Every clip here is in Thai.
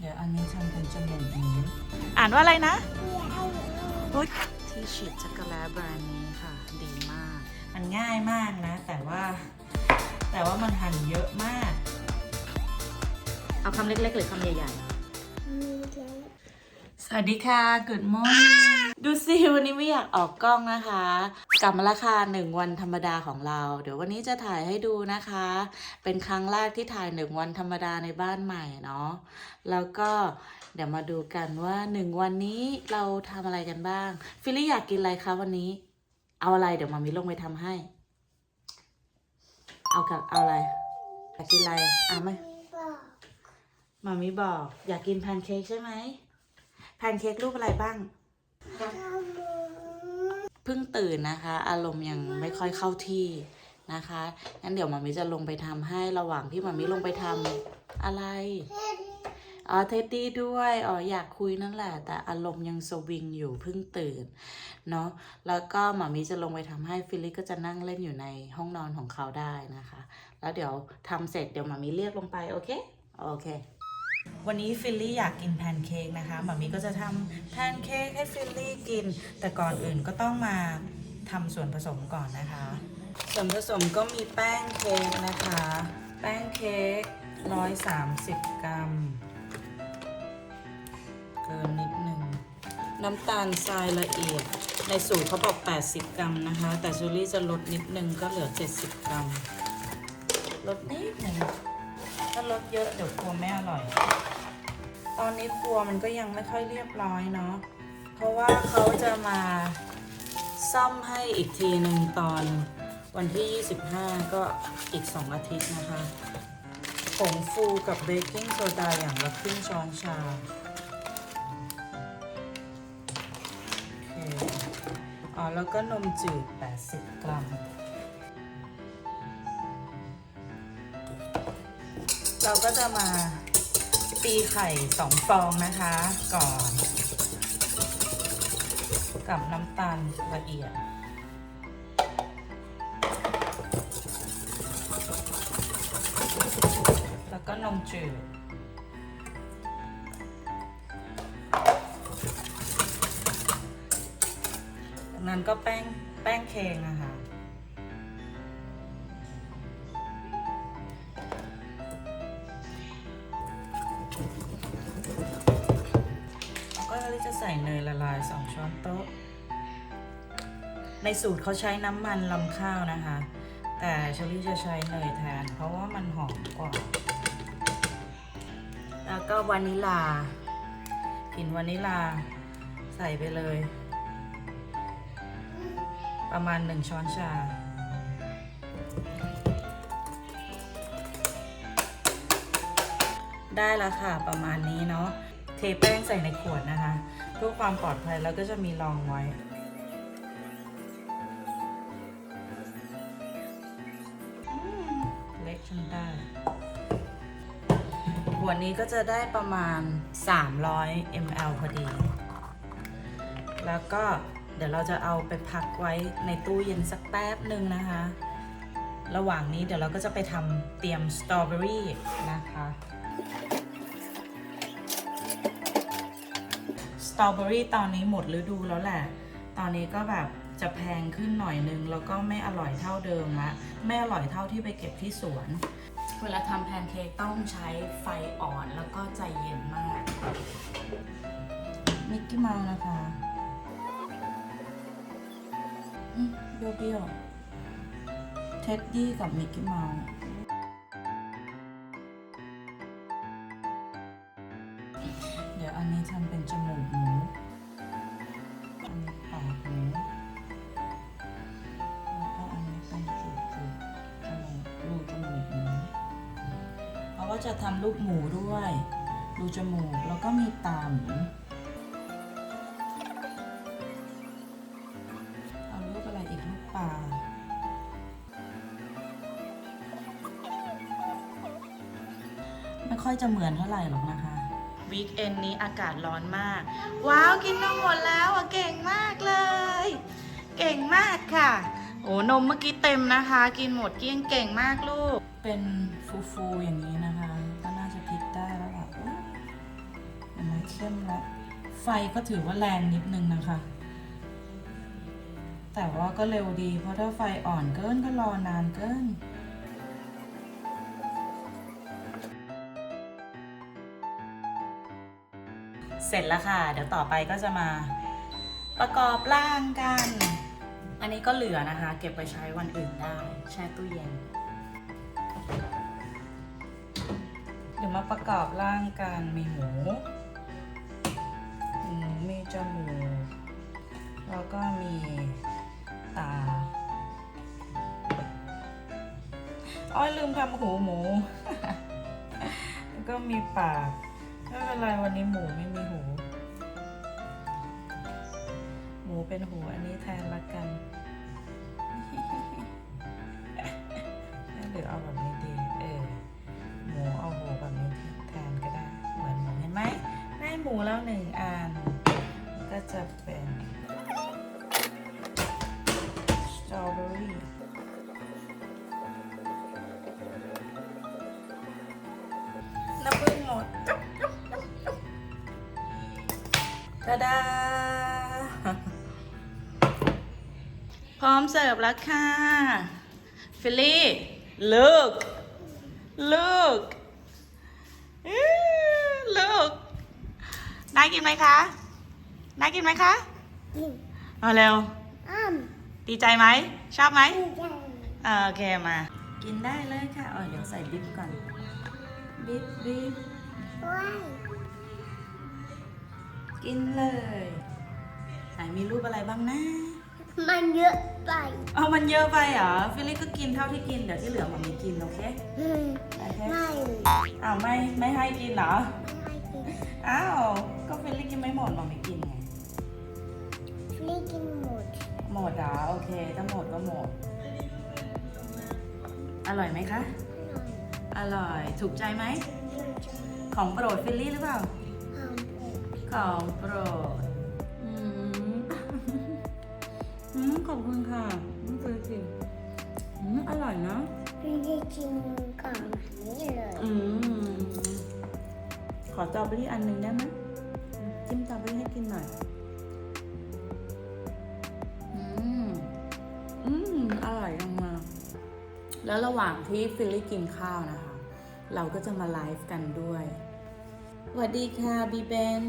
เดี๋ยวอันนี้ทำเป็นจมูกหมูอ่านว่าอะไรนะอุ๊ยที่ฉีดช็อกโกแลตแบรนด์นี้ค่ะ ดีมาก มันง่ายมากนะ แต่ว่า แต่ว่ามันหั่นเยอะมาก เอาคำเล็กๆ หรือคำใหญ่ๆ สวัสดีค่ะ Good morning ดูสิวันนี้ไม่อยากออกกล้องนะคะ กลับมาราคาหนึ่งวันธรรมดาของเรา เดี๋ยววันนี้จะถ่ายให้ดูนะคะ เป็นครั้งแรกที่ถ่ายหนึ่งวันธรรมดาในบ้านใหม่เนาะแล้วก็เดี๋ยวมาดูกันว่าหนึ่งวันนี้เราทำอะไรกันบ้าง ฟิลลี่อยากกินอะไรคะวันนี้ เอาอะไรเดี๋ยวมามิลงไปทำให้ เอากับเอาอะไรอยากกินอะไรอะไหมมามิบอก อยากกินแพนเค้กใช่ไหมแพนเค้กรูปอะไรบ้าง เพิ่งตื่นนะคะ อารมณ์ยังไม่ค่อยเข้าที่นะคะงั้นเดี๋ยวมามิจะลงไปทำให้ระหว่างที่มามิลงไปทำอะไรอ๋อเท็ดดี้ด้วยอ๋ออยากคุยนั่นแหละ แต่อารมณ์ยังสวิงอยู่เพิ่งตื่นเนาะแล้วก็หมามีจะลงไปทำให้ฟิลลี่ก็จะนั่งเล่นอยู่ในห้องนอนของเขาได้นะคะ แล้วเดี๋ยวทำเสร็จเดี๋ยวหมามีเรียกลงไปโอเคโอเค วันนี้ฟิลลี่อยากกินแพนเค้กนะคะหมามีก็จะทำแพนเค้กให้ฟิลลี่กิน แต่ก่อนอื่นก็ต้องมาทำส่วนผสมก่อนนะคะ ส่วนผสมก็มีแป้งเค้กนะคะ แป้งเค้ก130 กรัม เกินนิดหนึ่ง น้ำตาลทรายละเอียด ในสูตรเขาบอก 80 กรัมนะคะ แต่จูลี่จะลดนิดนึงก็เหลือ 70 กรัม ลดนิดหนึ่ง ถ้าลดเยอะเดี๋ยวกลัวไม่อร่อย ตอนนี้ครัวมันก็ยังไม่ค่อยเรียบร้อยเนาะ เพราะว่าเขาจะมาซ่อมให้อีกทีหนึ่งตอนวันที่ 25 ก็อีก 2 อาทิตย์นะคะผงฟูกับเบกกิ้งโซดาอย่างละครึ่งช้อนชาโอเคอ๋อแล้วก็นมจืด 80 กรัม เราก็จะมาตีไข่สองฟองนะคะ ก่อน กับน้ำตาลละเอียดแล้วก็นมจืดจากนั้นก็แป้งแป้งเค้กนะคะ ละลาย 2 ช้อนโต๊ะ ในสูตรเขาใช้น้ำมันลำข้าวนะคะ แต่เชอรี่จะใช้เนยแทน เพราะว่ามันหอมกว่า แล้วก็วานิลากลิ่นวานิลาใส่ไปเลย ประมาณ 1 ช้อนชาได้แล้วค่ะ ประมาณนี้เนาะ เทแป้งใส่ในขวดนะคะ เพื่อความปลอดภัยแล้วก็จะมีรองไว้อืมเล็กจนได้ขวดนี้ก็จะได้ประมาณ 300 ml พอดี แล้วก็เดี๋ยวเราจะเอาไปพักไว้ในตู้เย็นสักแป๊บหนึ่งนะคะ ระหว่างนี้เดี๋ยวเราก็จะไปทำเตรียมสตรอเบอรี่นะคะ ตรอเบอรี่ตอนนี้หมดฤดูแล้วแหละ ตอนนี้ก็แบบจะแพงขึ้นหน่อยนึง แล้วก็ไม่อร่อยเท่าเดิมละไม่อร่อยเท่าที่ไปเก็บที่สวน เวลาทำแพนเค้กต้องใช้ไฟอ่อนแล้วก็ใจเย็นมากมิกกี้เมาส์นะคะเปรี้ยวเท็ดดี้กับมิกกี้เมาส์ ค่อยจะเหมือนเท่าไหร่หรอกนะคะวีคเอนนี้อากาศร้อนมาก ว้าว กินนมหมดแล้วอะเก่งมากเลย เก่งมากค่ะ โอ้นมเมื่อกี้เต็มนะคะ กินหมดเกลี้ยงเก่งมากลูก เป็นฟูๆอย่างนี้นะคะ ก็น่าจะพลิกได้แล้วล่ะอุ๊ยเข้มแล้ว ไฟก็ถือว่าแรงนิดนึงนะคะ แต่ว่าก็เร็วดี เพราะถ้าไฟอ่อนเกินก็รอนานเกิน เสร็จแล้วค่ะ เดี๋ยวต่อไปก็จะมาประกอบร่างกัน อันนี้ก็เหลือนะคะ เก็บไปใช้วันอื่นได้ แช่ตู้เย็น เดี๋ยวมาประกอบร่างกันมีหมูมูมีจมูกแล้วก็มีตาอ้อยลืมทำหูหมู แล้วก็มีปาก ไม่เป็นไรวันนี้หมูไม่มีหู หมูเป็นหูอันนี้แทนละกันหรือเอาแบบนี้ดีเออหมูเอาหูแบบนี้แทนก็ได้เหมือนหมูเห็นไหมได้หมูแล้วหนึ่งอันก็จะเป็น เสิร์ฟแล้วค่ะฟิลลี่ look look อื้อ look น่ากินไหมคะน่ากินไหมคะกินเอาเร็วอ้ำดีใจไหม ชอบไหมดีใจอ่าโอเคมา กินได้เลยค่ะเออเดี๋ยวใส่บิ๊บก่อน บิ๊บบิ๊บว้ายกินเลยไหนมีรูปอะไรบ้างนะ มันเยอะ ไปเอามันเยอะไปเหรอ ฟิลลี่ก็กินเท่าที่กิน เดี๋ยวที่เหลือมันมีกินโอเค อืมโอเค ไม่อ้าวไม่ไม่ให้กินเหรอ ไม่กินอ้าว ก็ฟิลลี่กินไม่หมดมันไม่กินไงฟรีกินหมดหมดเหรอโอเค ถ้าหมดก็หมด อร่อยไหมคะ อร่อย ถูกใจไหม ของโปรดฟิลลี่หรือเปล่าของโปรด ขอบคุณค่ะไม่เคยกินอืมอร่อยเนอะฟรีกินก่อนแบบนี้เลยอืมขอสตรอเบอรี่อันหนึ่งได้ไหมจิ้มสตรอเบอรี่ให้กินหน่อยอืมอืมอร่อยมากๆแล้วระหว่างที่ฟิลลี่กินข้าวนะคะ เราก็จะมาไลฟ์กันด้วยสวัสดีค่ะบีเบน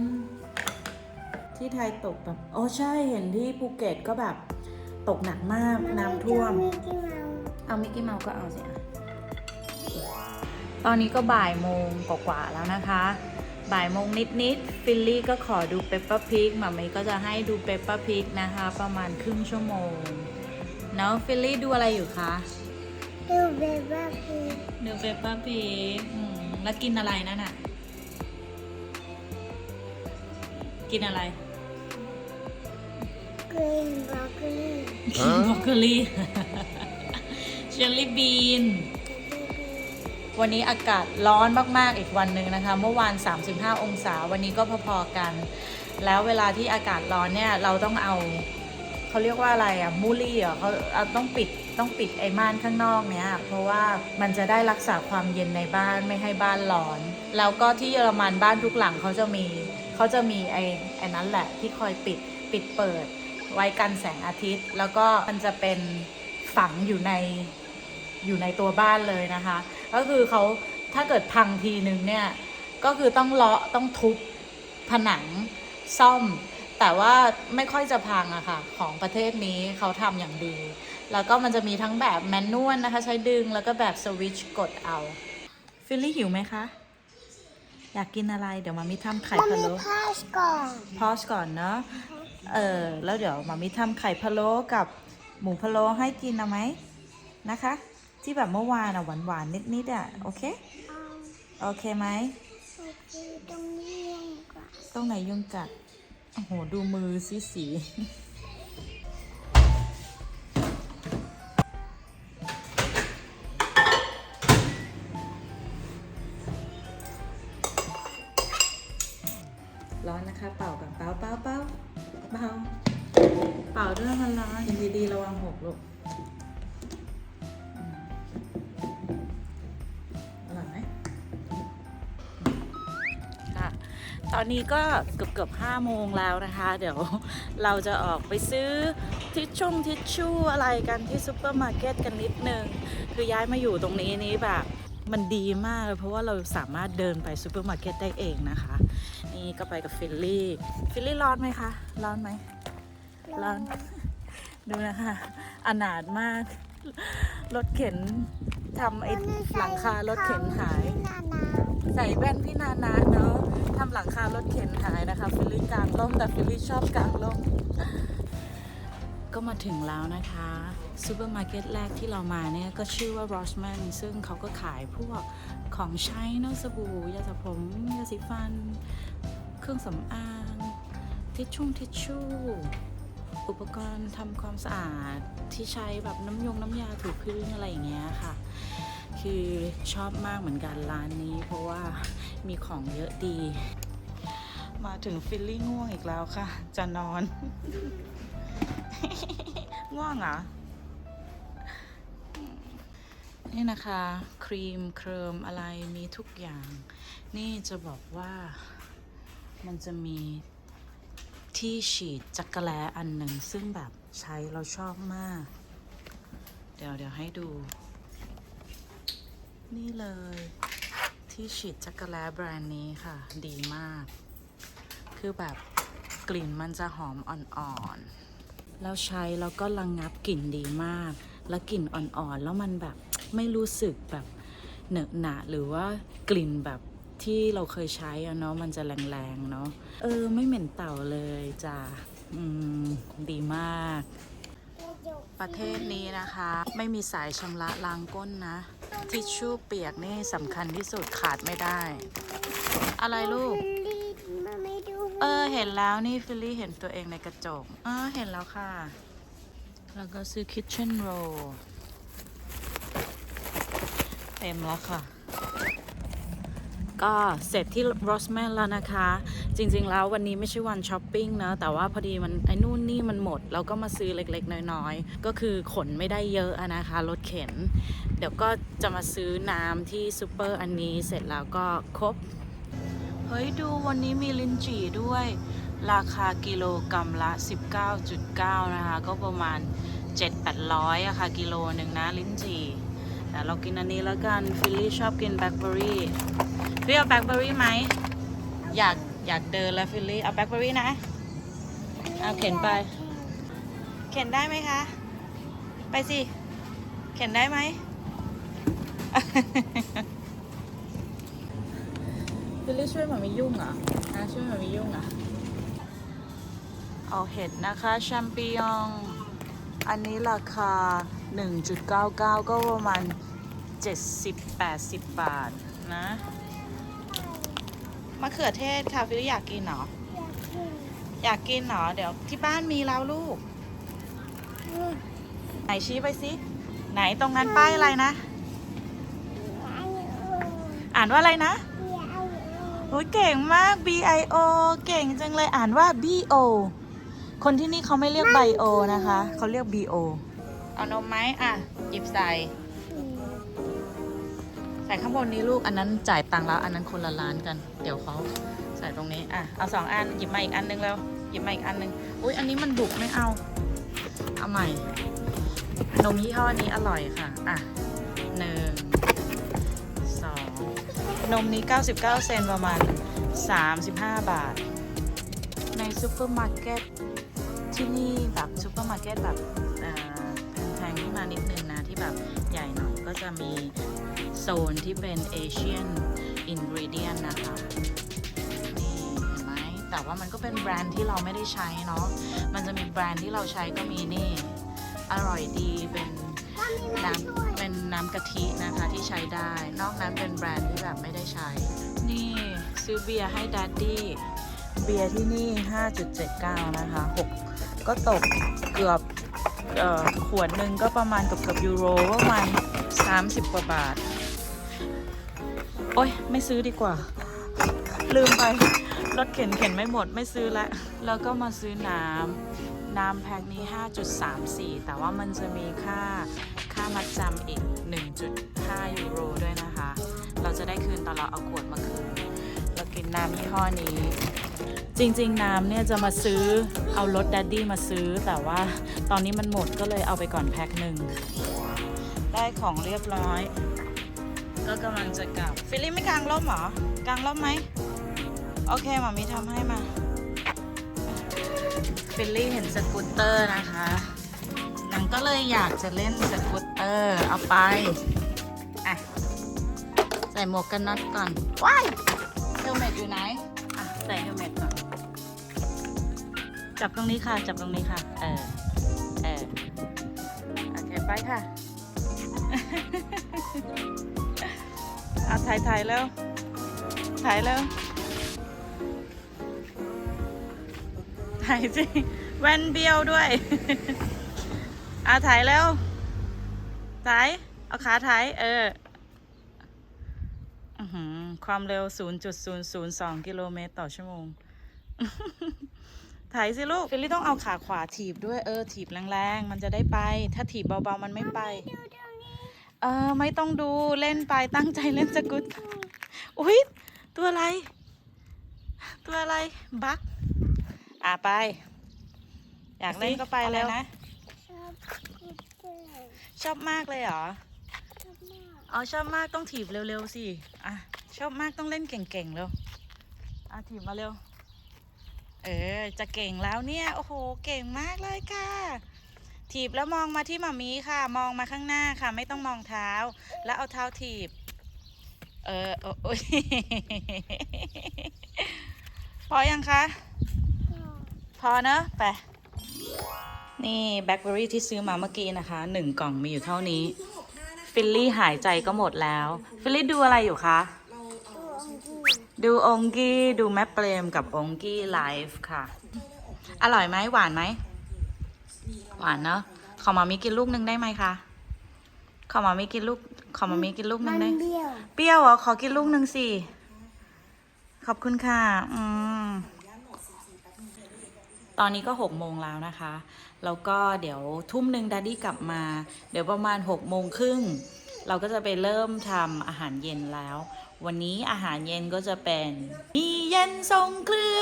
ที่ไทยตกแบบ โอ้ใช่เห็นที่ภูเก็ตก็แบบ ตกหนักมากน้ำท่วมมีกินเอาเอามิกกี้เมาส์ก็เอาสิอะตอนนี้ก็บ่ายโมงกว่าๆแล้วนะคะ บ่ายโมงนิดๆฟิลลี่ก็ขอดูเปปเปอร์พิกมามีก็จะให้ดูเปปเปอร์พิกนะคะ ประมาณครึ่งชั่วโมงเนาะฟิลลี่ดูอะไรอยู่คะดูเบบ้าพีดูเปปเปอร์พิกแล้วกินอะไรนั่นอะกินอะไร กรีนบรอกโคลีกินบรอกโคลีเชลลี่บีน วันนี้อากาศร้อนมาก ๆ อีกวันหนึ่งนะคะ เมื่อวาน 35 องศา วันนี้ก็พอ ๆ กัน แล้วเวลาที่อากาศร้อนเนี่ย เราต้องเอาเขาเรียกว่าอะไรอะมูลี่เหรอเขาเอาต้องปิดต้องปิดไอ้ม่านข้างนอกเนี้ย เพราะว่ามันจะได้รักษาความเย็นในบ้านไม่ให้บ้านร้อน แล้วก็ที่เยอรมันบ้านทุกหลังเขาจะมีเขาจะมีไอ้ไอ้นั้นแหละที่คอยปิดปิดเปิด ไว้กันแสงอาทิตย์ แล้วก็มันจะเป็นฝังอยู่ในอยู่ในตัวบ้านเลยนะคะ ก็คือเขาถ้าเกิดพังทีนึงเนี่ยก็คือต้องเลาะต้องทุบผนังซ่อม แต่ว่าไม่ค่อยจะพังอะค่ะ ของประเทศนี้เขาทำอย่างดี แล้วก็มันจะมีทั้งแบบแมนนวลนะคะ ใช้ดึงแล้วก็แบบสวิตช์กดเอาฟิลลี่หิวไหมคะ อยากกินอะไรเดี๋ยวมามิทำไข่มันพะมีโล้พาสก่อนพอสก่อนเนาะ เออแล้วเดี๋ยวมามิทำไข่พะโล้กับหมูพะโล้ให้กินเอาไหมนะคะ ที่แบบเมื่อวานอะหวานหวานๆนิดๆอะโอเคเอาโอเคไหมโอเคตรงนี้ยังกว่าตรงไหนยุงกัดโอ้โหดูมือสีสี อนนี้ก็เกือบเกือบห้าโมงแล้วนะคะ เดี๋ยวเราจะออกไปซื้อทิชชุ่ทิชชู่อะไรกันที่ซูเปอร์มาร์เก็ตกันนิดนึง คือย้ายมาอยู่ตรงนี้นี้แบบมันดีมากเลยเพราะว่าเราสามารถเดินไปซูเปอร์มาร์เก็ตได้เองนะคะ นี่ก็ไปกับฟิลลี่ ฟิลลี่ร้อนไหมคะ ร้อนไหม ร้อน ดูนะคะ อนาถมาก รถเข็นทำไอ้หลังคารถเข็นหายนานา ใส่แว่นพี่นานาเนาะทำหลังคารถเข็นหายนะคะ ฟิลลี่กลางร่มแต่ฟิลลี่ชอบกลางร่มก็มาถึงแล้วนะคะซูเปอร์มาร์เก็ตแรกที่เรามาเนี่ยก็ชื่อว่า Rossman ซึ่งเขาก็ขายพวกของใช้เนอะสบู่ยาสระผมยาสีฟัน เครื่องสำอางทิชชุ่ทิชชู่อุปกรณ์ทำความสะอาดที่ใช้แบบน้ำยงน้ำยาถูพื้นอะไรอย่างเงี้ยค่ะ คือชอบมากเหมือนกันร้านนี้ เพราะว่ามีของเยอะดี มาถึงฟิลลี่ง่วงอีกแล้วค่ะ จะนอน ง่วงเหรอ นี่นะคะ ครีมเคริมอะไรมีทุกอย่าง นี่จะบอกว่ามันจะมีที่ฉีดจักรแลอันหนึ่งซึ่งแบบใช้เราชอบมาก เดี๋ยวเดี๋ยวให้ดู นี่เลย ที่ฉีดจักรแลแบรนด์นี้ค่ะ ดีมาก คือแบบกลิ่นมันจะหอมอ่อนๆ แล้วใช้แล้วก็ระงงับกลิ่นดีมาก แล้วกลิ่นอ่อนๆ แล้วมันแบบไม่รู้สึกแบบเหนอะหนะหรือว่ากลิ่นแบบที่เราเคยใช้อะเนาะมันจะแรงๆเนาะเออ ไม่เหม็นเต่าเลยจ้ะอืม ดีมาก ประเทศนี้นะคะ ไม่มีสายชำระล้างก้นนะ ทิชชู่เปียกนี่สำคัญที่สุดขาดไม่ได้ อะไรลูก เออเห็นแล้วนี่ฟิลลี่เห็นตัวเองในกระจก เออเห็นแล้วค่ะ แล้วก็ซื้อคิ t เช่นโรเต็มแล้วค่ะ ก็เสร็จที่โรสแมนแล้วนะคะ จริงๆแล้ววันนี้ไม่ใช่วันช้อปปิ้งนะแต่ว่าพอดีมันไอ้นู่นนี่มันหมด เราก็มาซื้อเล็กๆ น้อยๆ ก็คือขนไม่ได้เยอะนะคะรถเข็น เดี๋ยวก็จะมาซื้อน้ำที่ซูเปอร์อันนี้เสร็จแล้วก็ครบ เฮ้ยดูวันนี้มีลินจีด้วย ราคากิโลกรรัมละ 19.9 นะคะ ก็ประมาณ 7-800อะค่ะกิโลหนึ่งนะลิ้นจี่แต่เรากินอันนี้แล้วกัน ฟิลลี่ชอบกินแบล็คเบอร์ รี่ฟิลลี่เอาแบล็คเบอร์รี่ไหม อยากอยากเดินแล้วฟิลลี่ เอาแบล็คเบอร์รี่นะ เอาเข็นไป เข็นได้ไหมคะ ไปสิ เข็นได้ไหม ฟิลลี่ช่วยหมาไม่ยุ่งเหรอนะช่วยหมาไม่ยุ่งเหรอ เอาเห็ดนะคะแชมปิญองอันนี้ราคา 1.99 ก็ประมาณ 70-80 บาทนะ มะเขือเทศค่ะฟิลลี่อยากกินเหรอ อยากกินเหรอ เดี๋ยวที่บ้านมีแล้วลูก ไหนชี้ไปสิไหนตรงนั้นป้ายอะไรนะ อ่านว่าอะไรนะโอ้ยเก่งมาก B I O เก่งจังเลยอ่านว่า B O คนที่นี่เขาไม่เรียก Bio นะคะ เขาเรียก B O เอานมไหมอะ หยิบใส่ ใส่ข้างบนนี้ลูกอันนั้นจ่ายตังค์แล้วอันนั้นคนละร้านกัน เดี๋ยวเขาใส่ตรงนี้อะเอาสองอันหยิบมาอีกอันนึงแล้วหยิบมาอีกอันนึงอุ้ยอันนี้มันบุกไม่เอาเอาใหม่นมยี่ห้อนี้อร่อยค่ะอะหนึ่งสองนมนี้ 99 เซนประมาณ 35 บาท ในซูเปอร์มาร์เก็ตที่นี่แบบซูเปอร์มาร์เก็ตแบบแพงๆขึ้นมานิดนึงนะที่แบบใหญ่หน่อย ก็จะมีโซนที่เป็นเอเชียนอินกรีเดียนนะคะนี่เห็นไหมแต่ว่ามันก็เป็นแบรนด์ที่เราไม่ได้ใช้เนาะมันจะมีแบรนด์ที่เราใช้ก็มีนี่ อร่อยดีเป็นน้ำเป็นน้ำกะทินะคะที่ใช้ได้ นอกนั้นเป็นแบรนด์ที่แบบไม่ได้ใช้ นี่ซื้อเบียร์ให้ดัดดี้เบียร์ที่นี่ 5.79 นะคะ 6 ก็ตกเกือบออขวดหนึ่งก็ประมาณเกือบเกือบยูโรประมาณ 30 กว่าบาท โอ๊ยไม่ซื้อดีกว่า ลืมไป รถเข็นเข็นไม่หมดไม่ซื้อละแล้วก็มาซื้อน้ำ น้ำแพ็คนี้ 5.34 แต่ว่ามันจะมีค่าค่ามัดจำอีก 1.5 ยูโรด้วยนะคะ เราจะได้คืนตอนเราเอาขวดมาคืนแล้วกินน้ำยี่ห้อนี้จริงๆ น้ำเนี่ยจะมาซื้อเอารถดัดดี้มาซื้อ แต่ว่าตอนนี้มันหมดก็เลยเอาไปก่อนแพ็คหนึ่ง ได้ของเรียบร้อย ก็กำลังจะกลับ ฟิลลี่ไม่กางร่มเหรอ กางร่มไหม โอเคหมามีทำให้มา ฟิลลี่เห็นสกูตเตอร์นะคะนางก็เลยอยากจะเล่นสกูตเตอร์ เอาไป อะ ใส่หมวกกันน็อตก่อน ว้ายเฮลเมตอยู่ไหน อะ ใส่เฮลเมตก่อน จับตรงนี้ค่ะ จับตรงนี้ค่ะ เออ เออ โอเค ไปค่ะ อาถ่ายถ่ายแล้ว ถ่ายแล้ว ถ่ายสิแว่นเบี้ยวด้วย อาถ่ายแล้ว ถ่าย เอาขาถ่าย เออความเร็ว 0.002 กิโลเมตรต่อชั่วโมง ถ่ายสิลูกฟิลลี่ต้องเอาขาขวาถีบด้วย เออ ถีบแรงๆ มันจะได้ไป ถ้าถีบเบาๆ มันไม่ไป เออไม่ต้องดูเล่นไปตั้งใจเล่นสกุตอุ้ยตัวอะไร ตัวอะไรบักอะไป อยากเล่นก็ไปแล้วนะ ชอบกุตเตอร์ชอบมากเลยเหรอชอบมากเอาชอบมากต้องถีบเร็วๆสิอะชอบมากต้องเล่นเก่งๆเร็วอะถีบมาเร็ว เออจะเก่งแล้วเนี่ย โอ้โห เก่งมากเลยค่ะ ถีบแล้วมองมาที่หมามีค่ะ มองมาข้างหน้าค่ะ ไม่ต้องมองเท้า แล้วเอาเท้าถีบ เออโอ้ยพอยังคะ พอเนอะไป นี่แบล็คเบอรี่ที่ซื้อมาเมื่อกี้นะคะหนึ่งกล่องมีอยู่เท่านี้ ฟิลลี่หายใจก็หมดแล้ว ฟิลลี่ดูอะไรอยู่คะดูองค์ที่ดูองกี้ดูแม่เปรมกับองกี้ไลฟ์ค่ะ อร่อยไหมหวานไหม หวานเนอะขอมามีกินลูกหนึ่งได้ไหมคะขอมามีกินลูกขอมามีกินลูกหมันึ่งนได้เบี้ยวเปรี้ยวเหรอขอกินลูกหนึ่งสิขอบคุณค่ะ อืม ตอนนี้ก็หกโมงแล้วนะคะ แล้วก็เดี๋ยวทุ่มหนึ่งดัดดี้กลับมา เดี๋ยวประมาณหกโมงครึ่งเราก็จะไปเริ่มทำอาหารเย็นแล้ว วันนี้อาหารเย็นก็จะเป็นมีเย็นทรงเครื่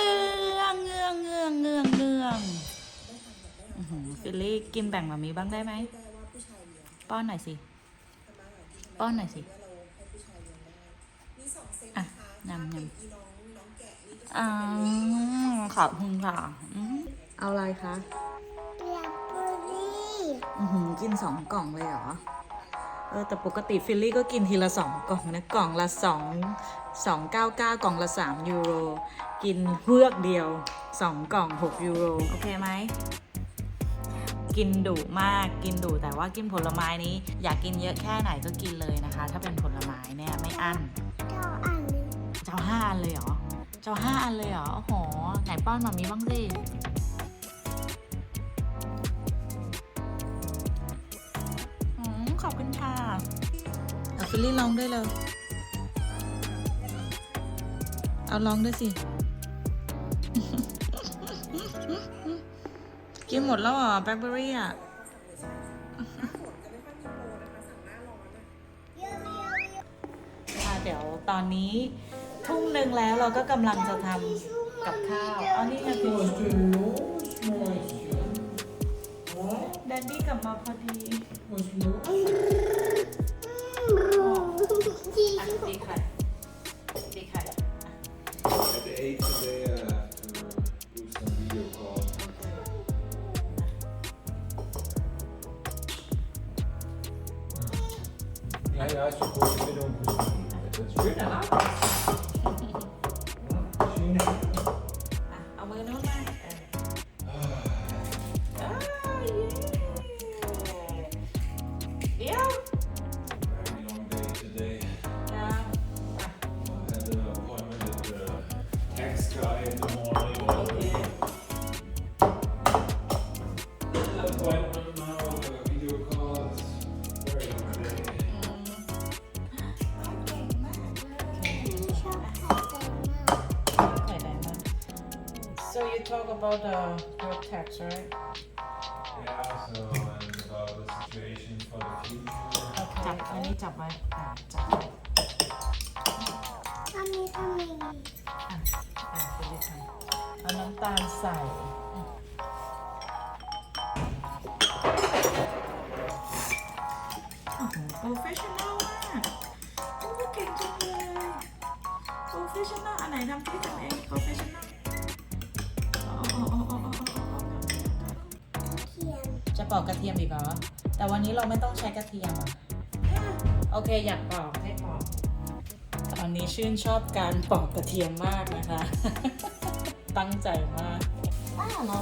องเงืองเงืองเงืองเงืองอื้อหือ ฟิลลี่กินแบ่งมามีบ้างได้ไหม ป้อนหน่อยสิ ป้อนหน่อยสิ อะยำยำอ่าขอบคุณค่ะเอาอะไรคะกบุรีอือหือกินสองกล่องเลยเหรอ เออแต่ปกติฟิลลี่ก็กินทีละสองกล่องนะกล่องละสองสองเก้าเก้ากล่องละสามยูโร กินเพือกเดียวสองกล่องหกยูโร โอเคไหม กินดุมากกินดุแต่ว่ากินผลไม้นี้ อยากกินเยอะแค่ไหนก็กินเลยนะคะ ถ้าเป็นผลไม้เนี่ยไม่อั้นเจ้าอันนี้เจ้าห้าอันเลยเหรอเจ้าห้าอันเลยเหรอโอ้โหไหนป้อนมามีบ้างสิอืมขอบคุณค่ะเอาฟิลลี่ลองด้วยเลยเอาลองด้วยสิ กินหมดแล้วเหรอแบล็คเบอรี่อะค่ะเดี๋ยวตอนนี้ทุ่มหนึ่งแล้วเราก็กำลังจะทำกับข้าวเอานี่ไงพี่แดนดี้กลับมาพอดีอะตีไข่ตีไข่อะ At the eight today, about the road tax, right? Yeah, so and about the situation for the future. จับอันนี้จับไว้อะจับไว้ทำไมทำไมำตาลใส่ โอ้โหโปรเฟชชั่นอลมากโอ้เก่งจังเลยโปรเฟชชั่นอลอันไหนทำที่ทำเองโอกกระเทียมอีกเหรอ แต่วันนี้เราไม่ต้องใช้กระเทียมอะโอเคอยากปอกให้ปอกตอนนี้ชื่นชอบการปอกกระเทียมมากนะคะ ตั้งใจมากว้าวเรา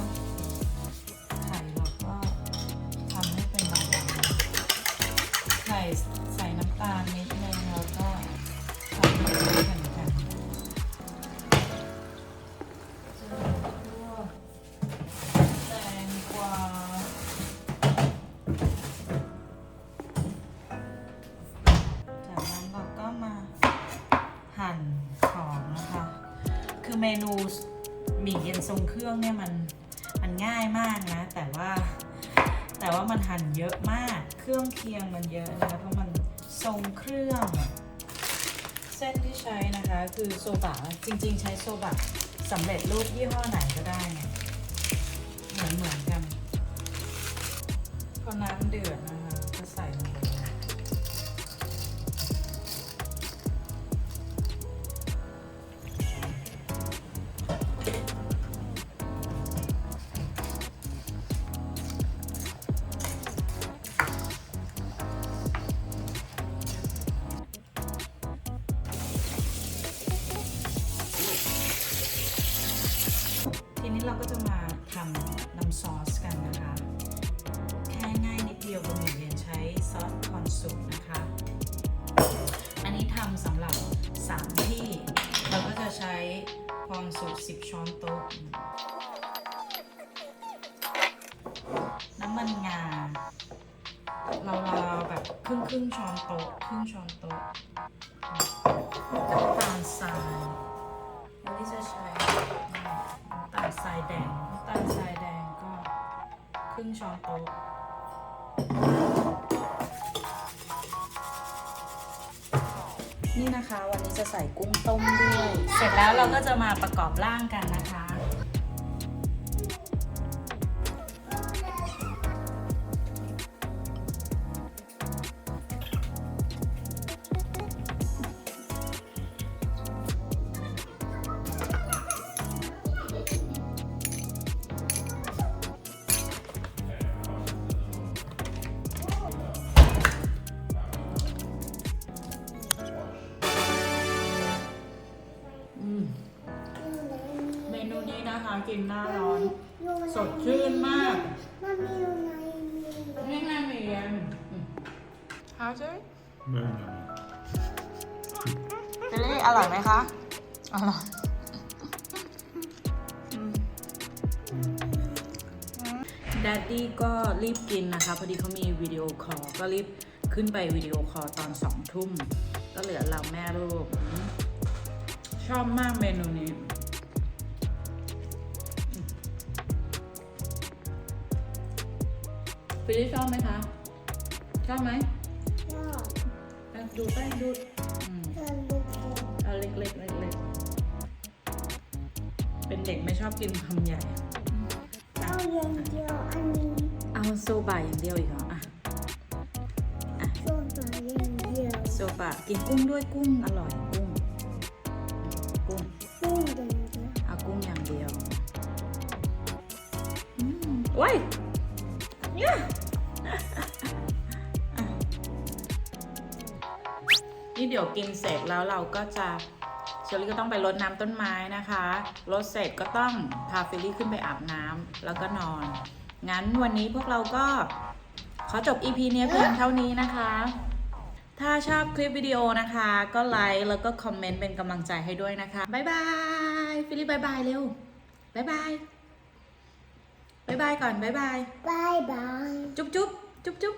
ทรงเครื่องเนี่ยมันมันง่ายมากนะ แต่ว่าแต่ว่ามันหั่นเยอะมาก เครื่องเคียงมันเยอะนะคะเพราะมันทรงเครื่อง เส้นที่ใช้นะคะคือโซบะจริง ๆ ใช้โซบะสำเร็จรูปยี่ห้อไหนก็ได้ไงเหมือนเหมือนกันพอน้ำเดือด รึ่งครึ่งช้อนโต๊ะครึ่งช้อนโต๊ะน้ำตาลทรายอันนี้จะใช้น้ำตาลทรายแดงน้ำตาลทรายแดงก็ครึ่งช้อนโต๊ะนี่นะคะวันนี้จะใส่กุ้งต้มด้วย เสร็จแล้วเราก็จะมาประกอบร่างกันนะคะ How's it? Very yummy. เจลลี่อร่อยไหมคะ อร่อยดัดดี้ก็รีบกินนะคะ พอดีเขามีวิดีโอคอลก็รีบขึ้นไปวิดีโอคอลตอนสองทุ่ม ก็เหลือเราแม่ลูกอืมชอบมากเมนูนี้ฟิลลี่ชอบไหมคะ ชอบไหมยอด แป้งดูแป้งดูอืมเธอลูกเองเอาเล็กๆเล็กๆเป็นเด็กไม่ชอบกินคำใหญ่ เอาเย็นเดียวอันนี้เอาโซบะอย่างเดียวอีกเหรออะโซบะเย็นเดียวโซบะกินกุ้งด้วยกุ้งอร่อยกุ้งกุ้งกุ้งเย็นเดียวเอากุ้งอย่างเดียวอืมโอ้ยเนี่ย เดี๋ยวกินเสร็จแล้วเราก็จะเชอรี่ก็ต้องไปรดน้ำต้นไม้นะคะรดเสร็จก็ต้องพาฟิลลี่ขึ้นไปอาบน้ำแล้วก็นอน งั้นวันนี้พวกเราก็ขอจบ EP เนี้ยเพียงเท่านี้นะคะ ถ้าชอบคลิปวิดีโอนะคะ ก็ไลค์แล้วก็คอมเมนต์เป็นกำลังใจให้ด้วยนะคะบ๊ายบายฟิลลี่บายบายเร็วบ๊ายบายบ๊ายบายก่อนบ๊ายบายบายบายจุ๊บจุ๊บจุ๊บจุ๊บ